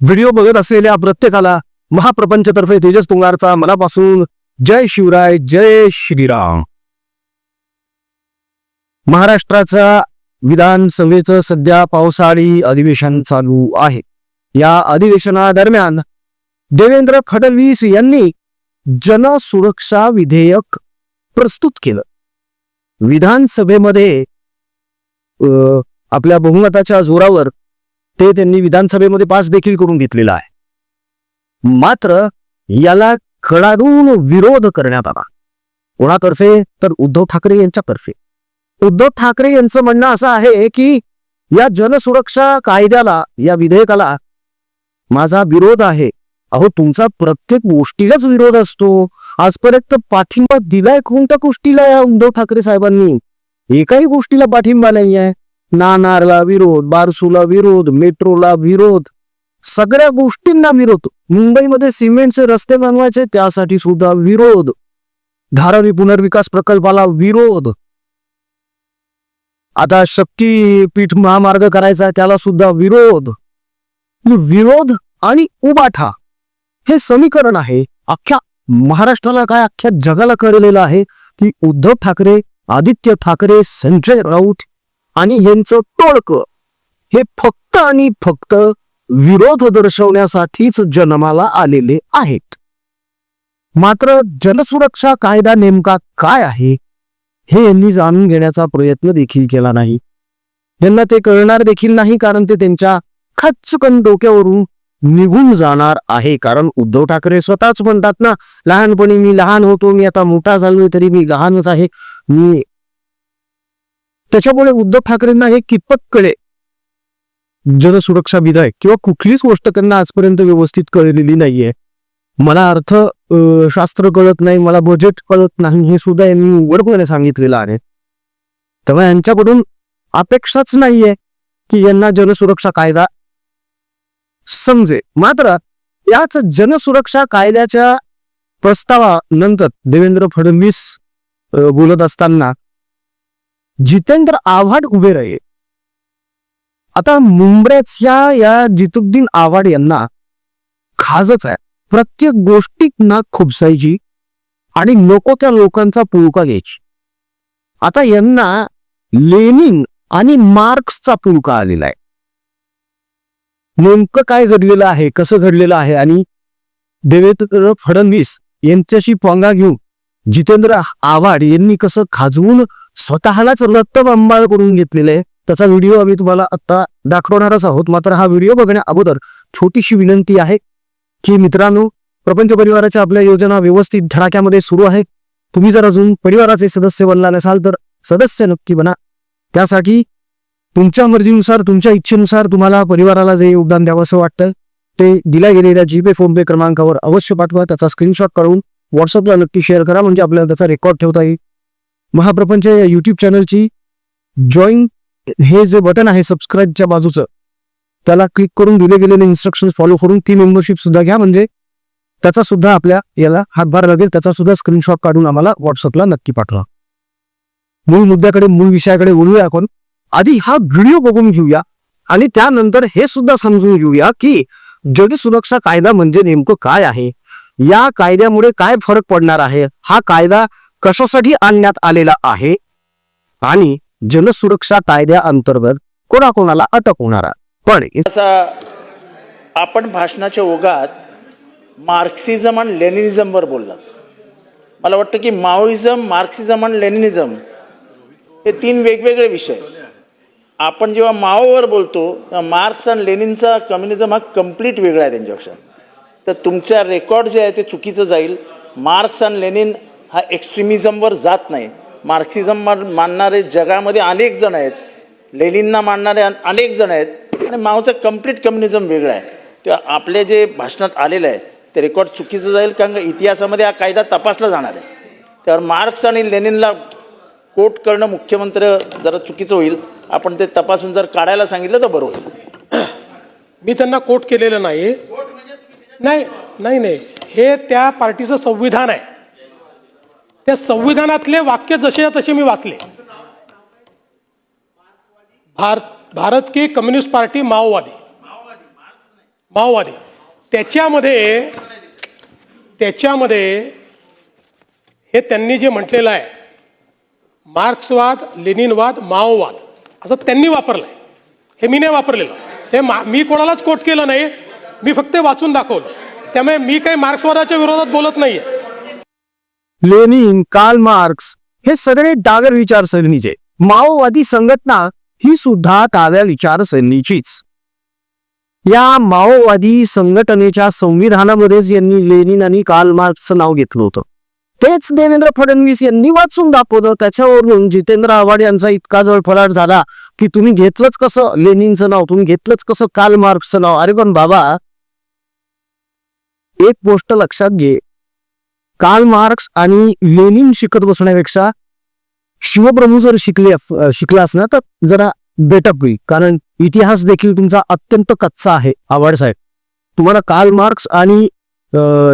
Video बघत असलेल्या प्रत्येकाला महाप्रपंचतर्फे तेजस तुंगारचा मनापासून जय शिवराय जय श्रीराम. महाराष्ट्राचा विधानसभेचं सध्या पावसाळी अधिवेशन चालू आहे. या अधिवेशनादरम्यान देवेंद्र फडणवीस यांनी जनसुरक्षा विधेयक प्रस्तुत केलं. विधानसभेमध्ये आपल्या बहुमताच्या जोरावर ते त्यांनी विधानसभेमध्ये पास देखील करून घेतलेला आहे. मात्र याला कडाडून विरोध करण्यात आला. कोणातर्फे? तर उद्धव ठाकरे यांच्यातर्फे. उद्धव ठाकरे यांचं म्हणणं असं आहे की या जनसुरक्षा कायद्याला या विधेयकाला माझा विरोध आहे. अहो तुमचा प्रत्येक गोष्टीलाच विरोध असतो. आजपर्यंत पाठिंबा दिलाय कोणत्या गोष्टीला या उद्धव ठाकरे साहेबांनी? एकाही गोष्टीला पाठिंबा नाही आहे नाणारला विरोध बारसूला विरोध मेट्रोला विरोध सगळ्या गोष्टींना विरोध. मुंबईमध्ये सिमेंटचे रस्ते बनवायचे त्यासाठी सुद्धा विरोध. धारावी पुनर्विकास प्रकल्पाला विरोध. आता शक्तीपीठ महामार्ग करायचा त्याला सुद्धा विरोध. विरोध आणि उबाठा हे समीकरण आहे. अख्ख्या महाराष्ट्राला काय अख्ख्या जगाला कळलेलं आहे की उद्धव ठाकरे आदित्य ठाकरे संजय राऊत आणि यांचं टोळकं हे फक्त आणि फक्त विरोध दर्शवण्यासाठीच जन्माला आलेले आहेत. मात्र जनसुरक्षा कायदा नेमका काय आहे हे यांनी जाणून घेण्याचा प्रयत्न देखील केला नाही. यांना ते कळणार देखील नाही कारण ते त्यांच्या खच्चकन डोक्यावरून निघून जाणार आहे. कारण उद्धव ठाकरे स्वतःच म्हणतात ना लहानपणी मी लहान होतो मी आता मोठा झालोय तरी मी लहानच आहे. मी त्याच्यामुळे उद्धव ठाकरेंना हे कितपत कळे जनसुरक्षा विधायक किंवा कुठलीच गोष्ट त्यांना आजपर्यंत व्यवस्थित कळलेली नाहीये. मला अर्थ शास्त्र कळत नाही मला बजेट कळत नाही हे सुद्धा यांनी उघडपणे सांगितलेलं आहे. तेव्हा यांच्याकडून अपेक्षाच नाहीये की यांना जनसुरक्षा कायदा समजे मात्र याच जनसुरक्षा कायद्याच्या प्रस्तावानंतर देवेंद्र फडणवीस बोलत असताना जितेंद्र आव्हाड उभे राहिले आता मुंबऱ्याच्या या जितुद्दीन आव्हाड यांना खाजच आहे. प्रत्येक गोष्टीत नाक खुपसायची आणि नको त्या लोकांचा पुळका घ्यायची. आता यांना लेनिन आणि मार्क्सचा पुळका आलेला आहे. नेमकं काय घडलेलं आहे कसं घडलेलं आहे आणि देवेंद्र फडणवीस यांच्याशी पंगा घेऊन जितेंद्र आव्हाड यांनी कसं खाजवून स्वतःलाच रक्तबंबाळ करून घेतलेलं आहे त्याचा व्हिडिओ आम्ही तुम्हाला आता दाखवणारच आहोत. मात्र हा व्हिडिओ बघण्या अगोदर छोटीशी विनंती आहे की मित्रांनो प्रपंच परिवाराच्या आपल्या योजना व्यवस्थित धडाक्यामध्ये सुरू आहे. तुम्ही जर अजून परिवाराचे सदस्य बनला नसाल तर सदस्य नक्की बना. त्यासाठी तुमच्या मर्जीनुसार तुमच्या इच्छेनुसार तुम्हाला परिवाराला जे योगदान द्यावं असं वाटतं ते दिल्या गेलेल्या जीपे फोनपे क्रमांकावर अवश्य पाठवा. त्याचा स्क्रीनशॉट काढून व्हॉट्सअपला नक्की शेअर करा म्हणजे आपल्याला त्याचा रेकॉर्ड ठेवता येईल. महाप्रपंच या युट्यूब चॅनलची जॉईन हे जे बटन आहे सबस्क्राईबच्या बाजूचं त्याला क्लिक करून दिले गेलेले इन्स्ट्रक्शन फॉलो करून ती मेंबरशिप सुद्धा घ्या. म्हणजे त्याचा सुद्धा आपल्या याला हातभार लागेल त्याचा सुद्धा स्क्रीनशॉट काढून आम्हाला व्हॉट्सअपला नक्की पाठवा. मूळ मुद्द्याकडे मूळ विषयाकडे बोलूया आपण. आधी हा व्हिडिओ बघून घेऊया आणि त्यानंतर हे सुद्धा समजून घेऊया की जग सुरक्षा कायदा म्हणजे नेमकं काय आहे. या कायद्यामुळे काय फरक पडणार आहे? हा कायदा कशासाठी आणण्यात आलेला आहे? आणि जनसुरक्षा कायद्या अंतर्गत कोणाकोणाला अटक होणार पण आपण भाषणाच्या ओघात मार्क्सिझम आणि लेनिनिझमवर बोललात. मला वाटतं की माओइझम मार्क्सिझम आणि लेनिनिझम हे तीन वेगवेगळे विषय. आपण जेव्हा माओवर बोलतो तेव्हा मार्क्स आणि लेनिनचा कम्युनिझम हा कंप्लीट वेगळा आहे त्यांच्यापेक्षा. तर तुमच्या रेकॉर्ड जे आहे ते चुकीचं जाईल. मार्क्स आणि लेनिन हा एक्स्ट्रीमिझमवर जात नाही. मार्क्सिझम मानणारे जगामध्ये अनेक जण आहेत. लेनिनना मानणारे अनेक जण आहेत. आणि मावचं कंप्लीट कम्युनिझम वेगळं आहे. तेव्हा आपले जे भाषणात आलेलं आहे ते रेकॉर्ड चुकीचं जाईल कारण का इतिहासामध्ये हा कायदा तपासला जाणार आहे. त्यावर मार्क्स आणि लेनिनला कोट करणं मुख्यमंत्री जरा चुकीचं होईल. आपण ते तपासून जर काढायला सांगितलं तर बरं होईल. मी त्यांना कोट केलेलं नाही नाही नाही नाही. हे त्या पार्टीचं संविधान आहे. त्या संविधानातले वाक्य जसे तसे मी वाचले. भारत भारत की कम्युनिस्ट पार्टी माओवादी. माओवादी. त्याच्यामध्ये त्याच्यामध्ये हे त्यांनी जे म्हटलेलं आहे मार्क्सवाद लेनिनवाद माओवाद. असं त्यांनी वापरलं आहे हे मी नाही वापरलेलं. हे मा मी कोणालाच कोट केलं नाही. मी फक्त वाचून दाखवलं. त्यामुळे मी काही मार्क्सवादाच्या विरोधात बोलत नाहीये. लेनिन काल मार्क्स हे सगळे डागर विचारसरणीचे. माओवादी संघटना ही सुद्धा ताज्या विचारसरणीचीच. या माओवादी संघटनेच्या संविधानामध्येच यांनी लेनिन आणि काल मार्क्सचं नाव घेतलं होतं. तेच देवेंद्र फडणवीस यांनी वाचून दाखवलं. त्याच्यावरून जितेंद्र आव्हाड यांचा इतका जळफळाट झाला की तुम्ही घेतलंच कसं लेनिनचं नाव तुम्ही घेतलंच कसं काल मार्क्सचं नाव? अरे पण बाबा एक गोष्ट लक्षात घे. कार्ल मार्क्स आणि लेनिन शिकत बसण्यापेक्षा शिवप्रभू जर शिकले शिकला शिकलास ना तर जरा बेटर होईल. कारण इतिहास देखील तुमचा अत्यंत कच्चा आहे आव्हाड साहेब. तुम्हाला कार्ल मार्क्स आणि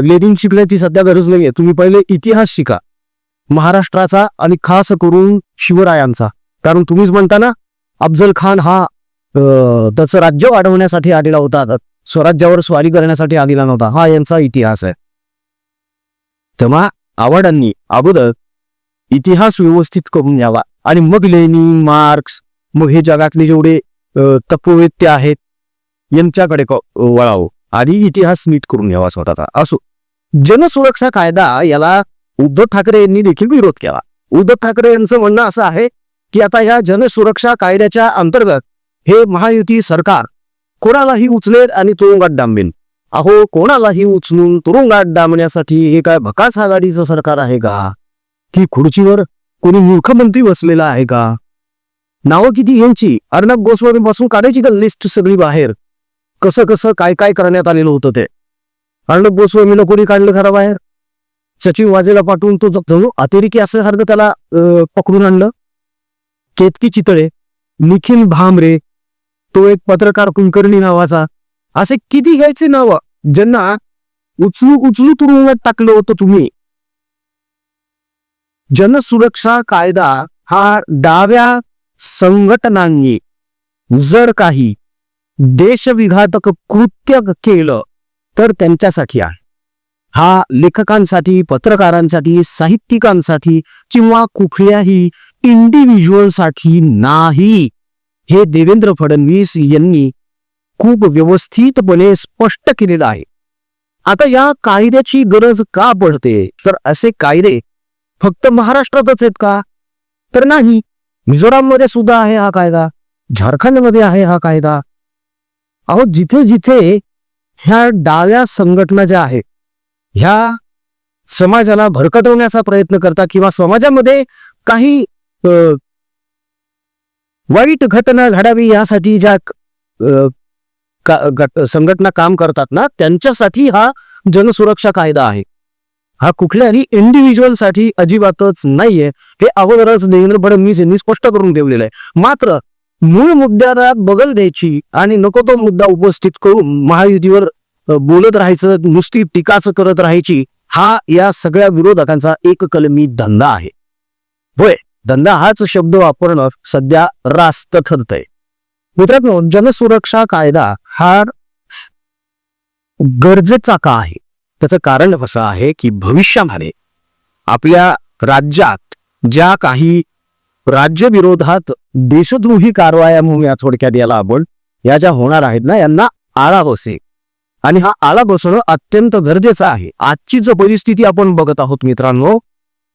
लेनिन शिकण्याची सध्या गरज नाहीये. तुम्ही पहिले इतिहास शिका. महाराष्ट्राचा आणि खास करून शिवरायांचा. कारण तुम्हीच म्हणता ना अफजल खान हा त्याचं राज्य वाढवण्यासाठी आलेला होता. स्वराज्यावर स्वारी करण्यासाठी आलेला नव्हता. हा यांचा इतिहास आहे. तेव्हा आव्हाडांनी अगोदर इतिहास व्यवस्थित करून घ्यावा. आणि मग लेनिन मार्क्स मग हे जगातले जेवढे अ, तत्ववेत्ते आहेत यांच्याकडे वळावं. आधी इतिहास नीट करून घ्यावा स्वतःचा. असो. जनसुरक्षा कायदा याला उद्धव ठाकरे यांनी देखील विरोध केला. उद्धव ठाकरे यांचं म्हणणं असं आहे की आता या जनसुरक्षा कायद्याच्या अंतर्गत हे महायुती सरकार कोणालाही उचलेल आणि तुरुंगात डांबेन अहो कोणालाही उचलून तुरुंगात डांबण्यासाठी हे काय भकास आघाडीचं सरकार आहे का? की खुर्चीवर कोणी मूर्खमंत्री बसलेला आहे का? नावं किती यांची अर्णब गोस्वामी पासून काढायची का लिस्ट सगळी बाहेर? कसं कसं काय काय करण्यात आलेलं होतं ते? अर्णब गोस्वामीला कोणी काढलं खरं बाहेर? सचिन वाजेला पाठवून तो ज- जणू अतिरेकी असल्यासारखं त्याला पकडून आणलं? केतकी चितळे निखिल भामरे तो एक पत्रकार कुलकर्णी नावाचा. असे किती घ्यायचे नाव? ज्यांना उचलू उचलू तुरुंगात टाकलं होतं तुम्ही. जनसुरक्षा कायदा हा डाव्या संघटनांनी जर काही देशविघातक कृत्य केलं तर त्यांच्यासाठी आहे. हा लेखकांसाठी पत्रकारांसाठी साहित्यिकांसाठी किंवा कुठल्याही इंडिव्हिज्युअलसाठी नाही. हे देवेंद्र फडणवीस यांनी खूप व्यवस्थितपणे स्पष्ट केलेलं आहे. आता या कायद्याची गरज का पडते? तर असे कायदे फक्त महाराष्ट्रातच आहेत का? तर नाही. मिझोराममध्ये सुद्धा आहे हा कायदा. झारखंडमध्ये आहे हा कायदा. अहो जिथे जिथे ह्या डाव्या संघटना ज्या आहेत ह्या समाजाला भरकटवण्याचा प्रयत्न करतात किंवा समाजामध्ये काही वाईट घटना घडावी यासाठी ज्या का- संघटना काम करतात ना त्यांच्यासाठी हा जनसुरक्षा कायदा आहे. हा कुठल्याही इंडिव्हिज्युअलसाठी अजिबातच नाहीये. हे अगोदरच देवेंद्र फडणवीस यांनी स्पष्ट करून ठेवलेलं आहे. मात्र मूळ मुद्द्याला बगल द्यायची आणि नको तो मुद्दा उपस्थित करून महायुतीवर बोलत राहायचं नुसती टीकाच करत राहायची हा या सगळ्या विरोधकांचा एक कलमी धंदा आहे. होय. धंदा हाच शब्द वापरणं सध्या रास्त ठरतंय. मित्रांनो जनसुरक्षा कायदा हा गरजेचा का आहे? त्याचं कारण असं आहे की भविष्यामध्ये आपल्या राज्यात ज्या काही राज्यविरोधात देशद्रोही कारवाया म्हणून या थोडक्यात याला आपण या ज्या होणार आहेत ना यांना आळा बसे आणि हा आळा बसणं अत्यंत गरजेचं आहे. आजची जो परिस्थिती आपण बघत आहोत मित्रांनो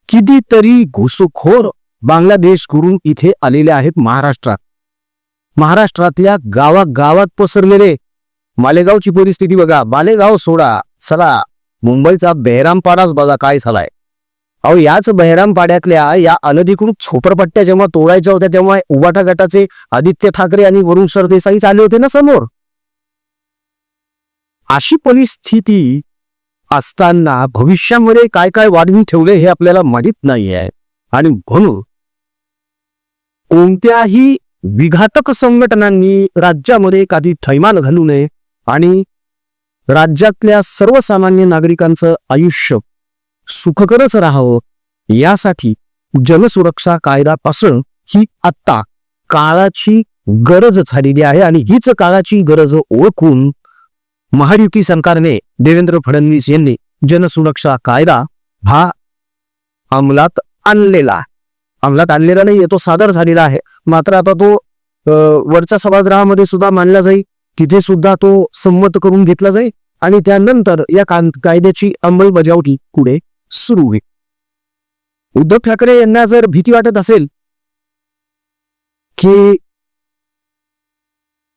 कितीतरी घुसखोर बांगलादेश करून इथे आलेले आहेत महाराष्ट्रात. महाराष्ट्रातल्या गावागावात पसरलेले मालेगावची परिस्थिती बघा. मालेगाव सोडा. चला. मुंबईचा बेहरामपाडाच बघा काय झालाय. अहो याच बहिरामपाड्यातल्या या अनधिकृत झोपडपट्ट्या जेव्हा तोडायच्या होत्या तेव्हा उबाटा गटाचे आदित्य ठाकरे आणि वरुण सरदेसाई आले होते ना समोर? अशी परिस्थिती असताना भविष्यामध्ये काय काय वाढून ठेवले हे आपल्याला माहीत नाही आहे आणि म्हणून कोणत्याही विघातक संघटनांनी राज्यामध्ये एखादी थैमान घालू नये आणि राज्यातल्या सर्वसामान्य नागरिकांचं आयुष्य सुखकरच राहावं यासाठी जनसुरक्षा कायद्यापासून ही आत्ता काळाची गरज झालेली आहे आणि हीच काळाची गरज ओळखून महायुती सरकारने देवेंद्र फडणवीस यांनी जनसुरक्षा कायदा हा अंमलात आणलेला अंमलात आणलेला नाही तो सादर झालेला आहे. मात्र आता तो वरच्या सभागृहामध्ये सुद्धा मानला जाईल. तिथे सुद्धा तो संमत करून घेतला जाईल आणि त्यानंतर या कायद्याची अंमलबजावणी पुढे सुरू होईल. उद्धव ठाकरे यांना जर भीती वाटत असेल की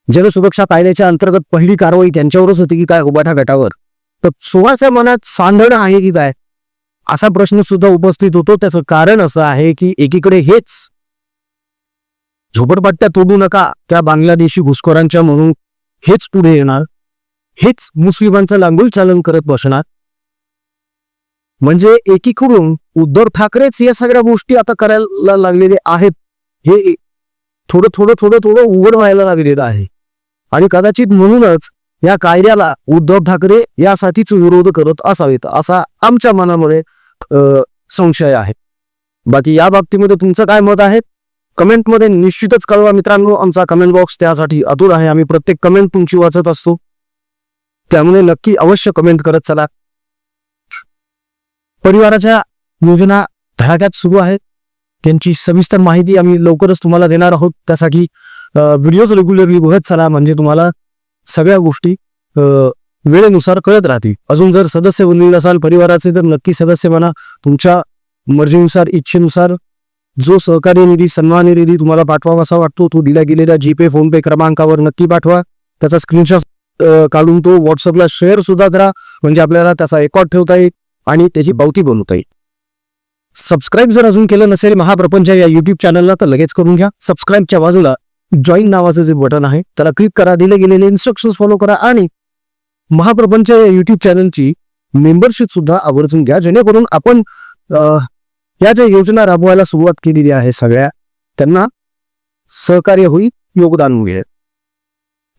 जनसुरक्षा कायद्याच्या अंतर्गत पहिली कारवाई त्यांच्यावरच होती की काय? उबाठा गटावर. तर सोळाच्या मनात सांधणं आहे की काय? असा प्रश्न सुद्धा उपस्थित होतो. त्याचं कारण असं आहे की एकीकडे हेच झोपडपट्ट्या तोडू नका. त्या बांगलादेशी घुसखोरांच्या म्हणून हेच पुढे येणार. हेच मुस्लिमांचं लांगुल चालन करत बसणार. म्हणजे एकीकडून उद्धव ठाकरेच या सगळ्या गोष्टी आता करायला लागलेले आहेत. हे थोडं थोडं थोडं थोडं उघड व्हायला लागलेलं आहे. आणि कदाचित म्हणूनच या कायद्याला उद्धव ठाकरे यासाठीच विरोध करत असावेत असा आमच्या मनामध्ये संशय आहे. बाकी या बाबतीमध्ये तुमचं काय मत आहे? कमेंटमध्ये निश्चितच कळवा मित्रांनो. आमचा कमेंट बॉक्स त्यासाठी अधूर आहे. आम्ही प्रत्येक कमेंट तुमची वाचत असतो. त्यामुळे नक्की अवश्य कमेंट करत चला. परिवाराच्या योजना धडाक्यात सुरू आहेत. त्यांची सविस्तर माहिती आम्ही लवकरच तुम्हाला देणार आहोत. त्यासाठी व्हिडिओज रेग्युलरली बघत चला. म्हणजे तुम्हाला सगळ्या गोष्टी वेळेनुसार कळत राहते. अजून जर सदस्य बनलेले असाल परिवाराचे तर नक्की सदस्य बना. तुमच्या मर्जीनुसार इच्छेनुसार जो सहकार्य निधी सन्मान निधी तुम्हाला पाठवावा असा वाटतो तो दिला गेलेल्या जीपे फोनपे क्रमांकावर नक्की पाठवा. त्याचा स्क्रीनशॉट काढून तो व्हॉट्सअपला शेअर सुद्धा करा. म्हणजे आपल्याला त्याचा रेकॉर्ड ठेवता येईल आणि त्याची पावती बनवता येईल. सबस्क्राईब जर अजून केलं नसेल महाप्रपंच या युट्यूब चॅनलला तर लगेच करून घ्या. सबस्क्राईबच्या बाजूला जॉईन नावाचं जे बटन आहे त्याला क्लिक करा. दिले गेलेले इन्स्ट्रक्शन फॉलो करा आणि महाप्रपंच या युट्यूब चॅनलची मेंबरशिप सुद्धा आवर्जून घ्या. जेणेकरून आपण या ज्या योजना राबवायला सुरुवात केलेली आहे सगळ्या त्यांना सहकार्य होईल योगदान मिळेल.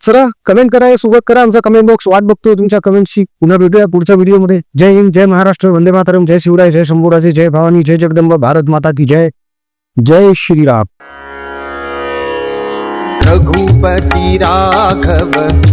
चला कमेंट करा सुरुवात करा. आमचा कमेंट बॉक्स वाट बघतोय. तुमच्या कमेंटची पुन्हा भेटूया पुढच्या व्हिडिओमध्ये जय हिंद जय महाराष्ट्र वंदे मातरम जय शिवराय जय शंभूराजे जय भवानी जय जगदंबा भारत माता की जय. जय श्रीराम. रघुपती राघव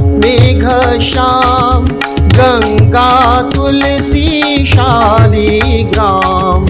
मेघ श्याम गंगा तुलसी शालिग्राम।